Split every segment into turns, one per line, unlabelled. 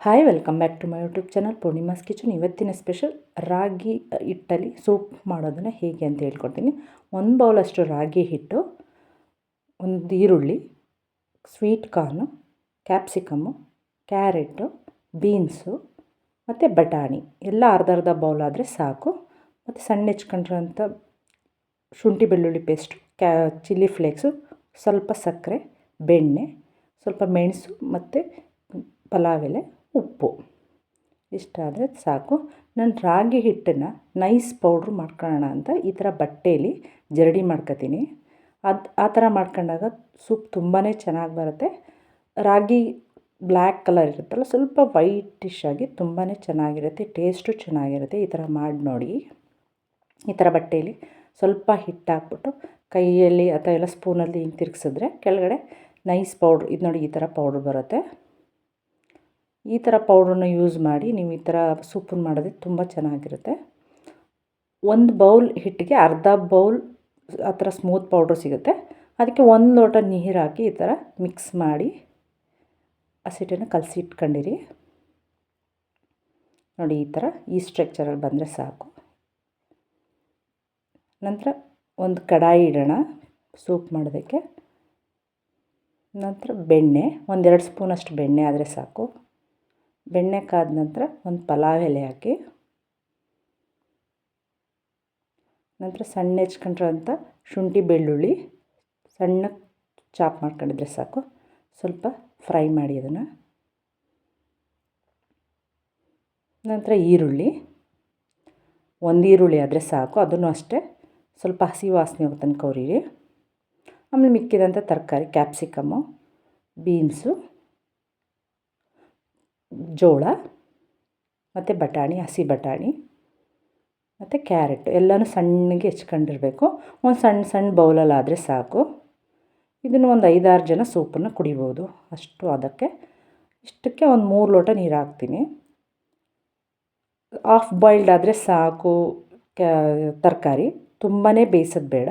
Hi welcome back to my YouTube channel Poornima's kitchen ಇವತ್ತಿನ special ರಾಗಿ ಹಿಟ್ಟಲ್ಲಿ soup ಮಾಡೋದನ್ನು ಹೇಗೆ ಅಂತ ಹೇಳ್ಕೊಡ್ತೀನಿ. ಒಂದು ಬೌಲಷ್ಟು ರಾಗಿ ಹಿಟ್ಟು, ಒಂದು ಈರುಳ್ಳಿ sweet corn capsicum carrot beans ಮತ್ತು ಬಟಾಣಿ. ಎಲ್ಲ ಅರ್ಧ ಅರ್ಧ ಬೌಲ್ ಆದರೆ ಸಾಕು. ಮತ್ತು ಸಣ್ಣ ಹೆಚ್ಕೊಂಡಿರೋಂಥ ಶುಂಠಿ ಬೆಳ್ಳುಳ್ಳಿ ಪೇಸ್ಟು ಕ್ಯಾ ಚಿಲ್ಲಿ ಫ್ಲೇಕ್ಸು ಸ್ವಲ್ಪ ಸಕ್ಕರೆ, ಬೆಣ್ಣೆ, ಸ್ವಲ್ಪ ಮೆಣಸು ಮತ್ತು ಪಲಾವ್ ಎಲೆ. ಉಪ್ಪು. ಇಷ್ಟಾದರೆ ಸಾಕು. ನಾನು ರಾಗಿ ಹಿಟ್ಟನ್ನು ನೈಸ್ ಪೌಡ್ರ್ ಮಾಡ್ಕೊಳ್ಳೋಣ ಅಂತ ಈ ಥರ ಬಟ್ಟೇಲಿ ಜರಡಿ ಮಾಡ್ಕೊತೀನಿ. ಅದು ಆ ಥರ ಮಾಡ್ಕೊಂಡಾಗ ಸೂಪ್ ತುಂಬಾ ಚೆನ್ನಾಗಿ ಬರುತ್ತೆ. ರಾಗಿ ಬ್ಲ್ಯಾಕ್ ಕಲರ್ ಇರುತ್ತಲ್ಲ, ಸ್ವಲ್ಪ ವೈಟಿಶ್ ಆಗಿ ತುಂಬಾ ಚೆನ್ನಾಗಿರುತ್ತೆ, ಟೇಸ್ಟು ಚೆನ್ನಾಗಿರುತ್ತೆ. ಈ ಥರ ಮಾಡಿ ನೋಡಿ. ಈ ಥರ ಬಟ್ಟೆಯಲ್ಲಿ ಸ್ವಲ್ಪ ಹಿಟ್ಟು ಹಾಕ್ಬಿಟ್ಟು ಕೈಯಲ್ಲಿ ಅಥವಾ ಎಲ್ಲ ಸ್ಪೂನಲ್ಲಿ ಹಿಂಗೆ ತಿರುಗಿಸಿದ್ರೆ ಕೆಳಗಡೆ ನೈಸ್ ಪೌಡ್ರ್, ಇದು ನೋಡಿ ಈ ಥರ ಪೌಡ್ರ್ ಬರುತ್ತೆ. ಈ ಥರ ಪೌಡ್ರನ್ನ ಯೂಸ್ ಮಾಡಿ ನೀವು ಈ ಥರ ಸೂಪನ್ನು ಮಾಡೋದು ತುಂಬ ಚೆನ್ನಾಗಿರುತ್ತೆ. ಒಂದು ಬೌಲ್ ಹಿಟ್ಟಿಗೆ ಅರ್ಧ ಬೌಲ್ ಆ ಥರ ಸ್ಮೂತ್ ಪೌಡ್ರ್ ಸಿಗುತ್ತೆ. ಅದಕ್ಕೆ ಒಂದು ಲೋಟ ನೀರು ಹಾಕಿ ಈ ಥರ ಮಿಕ್ಸ್ ಮಾಡಿ ಹಸಿಟ್ಟನ್ನು ಕಲಸಿ ಇಟ್ಕೊಂಡಿರಿ ನೋಡಿ ಈ ಥರ ಈ ಸ್ಟ್ರಕ್ಚರಲ್ಲಿ ಬಂದರೆ ಸಾಕು. ನಂತರ ಒಂದು ಕಡಾಯಿ ಇಡೋಣ ಸೂಪ್ ಮಾಡೋದಕ್ಕೆ. ನಂತರ ಬೆಣ್ಣೆ, ಒಂದೆರಡು ಸ್ಪೂನಷ್ಟು ಬೆಣ್ಣೆ ಆದರೆ ಸಾಕು. ಬೆಣ್ಣೆ ಕಾದ ನಂತರ ಒಂದು ಪಲಾವ್ ಎಲೆ ಹಾಕಿ, ನಂತರ ಸಣ್ಣ ಹೆಚ್ಕೊಂಡಿರೋಂಥ ಶುಂಠಿ ಬೆಳ್ಳುಳ್ಳಿ ಸಣ್ಣ ಚಾಪ್ ಮಾಡ್ಕೊಂಡಿದ್ರೆ ಸಾಕು. ಸ್ವಲ್ಪ ಫ್ರೈ ಮಾಡಿ ಅದನ್ನು. ನಂತರ ಈರುಳ್ಳಿ, ಒಂದು ಈರುಳ್ಳಿ ಆದರೆ ಸಾಕು. ಅದನ್ನು ಅಷ್ಟೇ ಸ್ವಲ್ಪ ಹಸಿ ವಾಸನೆ ಹೋಗೋ ತನಕ ಆಮೇಲೆ ಮಿಕ್ಕಿದಂಥ ತರಕಾರಿ ಕ್ಯಾಪ್ಸಿಕಮ್ಮು ಬೀನ್ಸು. ಜೋಳ, ಮತ್ತು ಬಟಾಣಿ, ಹಸಿ ಬಟಾಣಿ, ಮತ್ತು ಕ್ಯಾರೆಟ್ ಎಲ್ಲನೂ ಸಣ್ಣಗೆ ಹೆಚ್ಕೊಂಡಿರಬೇಕು. ಒಂದು ಸಣ್ಣ ಸಣ್ಣ ಬೌಲಲ್ಲಾದರೆ ಸಾಕು. ಇದನ್ನು ಒಂದು ಐದಾರು ಜನ ಸೂಪನ್ನು ಕುಡಿಬೋದು. ಅಷ್ಟು ಅದಕ್ಕೆ ಇಷ್ಟಕ್ಕೆ ಒಂದು ಮೂರು ಲೋಟ ನೀರು ಹಾಕ್ತೀನಿ. ಆಫ್ ಬಾಯ್ಲ್ಡ್ ಆದರೆ ಸಾಕು ತರಕಾರಿ. ತುಂಬಾ ಬೇಯಿಸೋದು ಬೇಡ.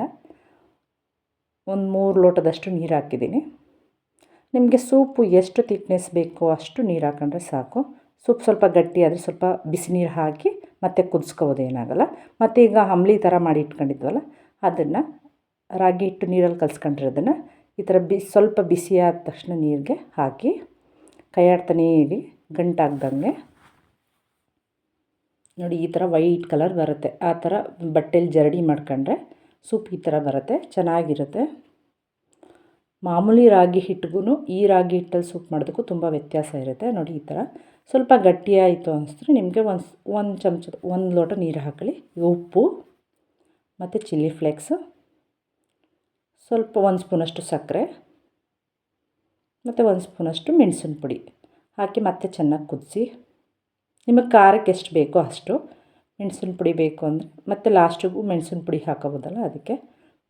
ಒಂದು ಮೂರು ಲೋಟದಷ್ಟು ನೀರು ಹಾಕಿದ್ದೀನಿ. ನಿಮಗೆ ಸೂಪು ಎಷ್ಟು ತಿಕ್ನೆಸ್ ಬೇಕೋ ಅಷ್ಟು ನೀರು ಹಾಕೊಂಡ್ರೆ ಸಾಕು. ಸೂಪ್ ಸ್ವಲ್ಪ ಗಟ್ಟಿ ಆದರೆ ಸ್ವಲ್ಪ ಬಿಸಿ ನೀರು ಹಾಕಿ ಮತ್ತೆ ಕುದಿಸ್ಕೋಬೋದು, ಏನಾಗಲ್ಲ. ಮತ್ತು ಈಗ ಅಂಬ್ಲಿ ಥರ ಮಾಡಿ ಇಟ್ಕೊಂಡಿದ್ವಲ್ಲ, ಅದನ್ನು ರಾಗಿ ಹಿಟ್ಟು ನೀರಲ್ಲಿ ಕಲ್ಸ್ಕೊಂಡಿರೋದನ್ನು ಈ ಥರ ಬಿ, ಸ್ವಲ್ಪ ಬಿಸಿ ಆದ ತಕ್ಷಣ ನೀರಿಗೆ ಹಾಕಿ ಕೈಯಾಡ್ತಾನೇ ಇರಿ, ಗಂಟಾಗ್ದಂಗೆ. ನೋಡಿ, ಈ ಥರ ವೈಟ್ ಕಲರ್ ಬರುತ್ತೆ. ಆ ಥರ ಬಟ್ಟೆಲಿ ಜರಡಿ ಮಾಡ್ಕೊಂಡ್ರೆ ಸೂಪ್ ಈ ಥರ ಬರುತ್ತೆ, ಚೆನ್ನಾಗಿರುತ್ತೆ. ಮಾಮೂಲಿ ರಾಗಿ ಹಿಟ್ಟಿಗೂ ಈ ರಾಗಿ ಹಿಟ್ಟಲ್ಲಿ ಸೂಪ್ ಮಾಡೋದಕ್ಕೂ ತುಂಬ ವ್ಯತ್ಯಾಸ ಇರುತ್ತೆ. ನೋಡಿ ಈ ಥರ. ಸ್ವಲ್ಪ ಗಟ್ಟಿಯಾಯಿತು ಅನಿಸಿದ್ರೆ ನಿಮಗೆ ಒಂದು ಒಂದು ಚಮಚದ, ಒಂದು ಲೋಟ ನೀರು ಹಾಕಲಿ ಉಪ್ಪು ಮತ್ತು ಚಿಲ್ಲಿ ಫ್ಲೇಕ್ಸು. ಸ್ವಲ್ಪ ಒಂದು ಸ್ಪೂನಷ್ಟು ಸಕ್ಕರೆ ಮತ್ತು ಒಂದು ಸ್ಪೂನಷ್ಟು ಮೆಣಸಿನ ಪುಡಿ ಹಾಕಿ ಮತ್ತೆ ಚೆನ್ನಾಗಿ ಕುದಿಸಿ. ನಿಮಗೆ ಖಾರಕ್ಕೆ ಎಷ್ಟು ಬೇಕೋ ಅಷ್ಟು ಮೆಣಸಿನ ಪುಡಿ ಬೇಕು ಅಂದರೆ ಮತ್ತು ಲಾಸ್ಟಿಗೂ ಮೆಣಸಿನ ಪುಡಿ ಹಾಕೋಬೋದಲ್ಲ ಅದಕ್ಕೆ.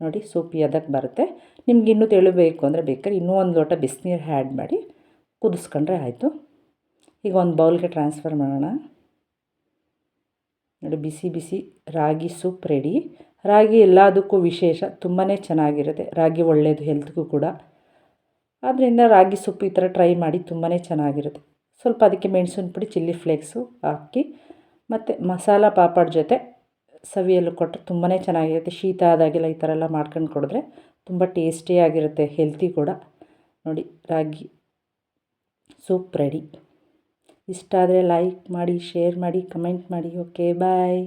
ನೋಡಿ ಸೂಪ್ ಅದಕ್ಕೆ ಬರುತ್ತೆ. ನಿಮ್ಗೆ ಇನ್ನೂ ತೆಳುಬೇಕು ಅಂದರೆ ಬೇಕಾದ್ರೆ ಇನ್ನೂ ಒಂದು ಲೋಟ ಬಿಸಿನೀರು ಹ್ಯಾಡ್ ಮಾಡಿ ಕುದಿಸ್ಕೊಂಡ್ರೆ ಆಯಿತು. ಈಗ ಒಂದು ಬೌಲ್ಗೆ ಟ್ರಾನ್ಸ್ಫರ್ ಮಾಡೋಣ. ನೋಡಿ ಬಿಸಿ ಬಿಸಿ ರಾಗಿ ಸೂಪ್ ರೆಡಿ ರಾಗಿ ಎಲ್ಲದಕ್ಕೂ ವಿಶೇಷ ತುಂಬಾ ಚೆನ್ನಾಗಿರುತ್ತೆ. ರಾಗಿ ಒಳ್ಳೆಯದು ಹೆಲ್ತ್ಗೂ ಕೂಡ. ಆದ್ದರಿಂದ ರಾಗಿ ಸೂಪ್ ಈ ಥರ ಟ್ರೈ ಮಾಡಿ ತುಂಬಾ ಚೆನ್ನಾಗಿರುತ್ತೆ. ಸ್ವಲ್ಪ ಅದಕ್ಕೆ ಮೆಣಸಿನ ಪುಡಿ ಚಿಲ್ಲಿ ಫ್ಲೇಕ್ಸು ಹಾಕಿ ಮತ್ತು ಮಸಾಲ ಪಾಪಡ್ ಜೊತೆ ಸವಿಯಲು ಕೊಟ್ಟರೆ ತುಂಬಾ ಚೆನ್ನಾಗಿರುತ್ತೆ. ಶೀತ ಆದಾಗೆಲ್ಲ ಈ ಥರ ಎಲ್ಲ ಮಾಡ್ಕೊಂಡು ಕೊಡಿದ್ರೆ ತುಂಬ ಟೇಸ್ಟಿಯಾಗಿರುತ್ತೆ ಹೆಲ್ತಿ ಕೂಡ. ನೋಡಿ, ರಾಗಿ ಸೂಪ್ ರೆಡಿ ಇಷ್ಟ ಆದರೆ ಲೈಕ್ ಮಾಡಿ ಶೇರ್ ಮಾಡಿ ಕಮೆಂಟ್ ಮಾಡಿ. Okay bye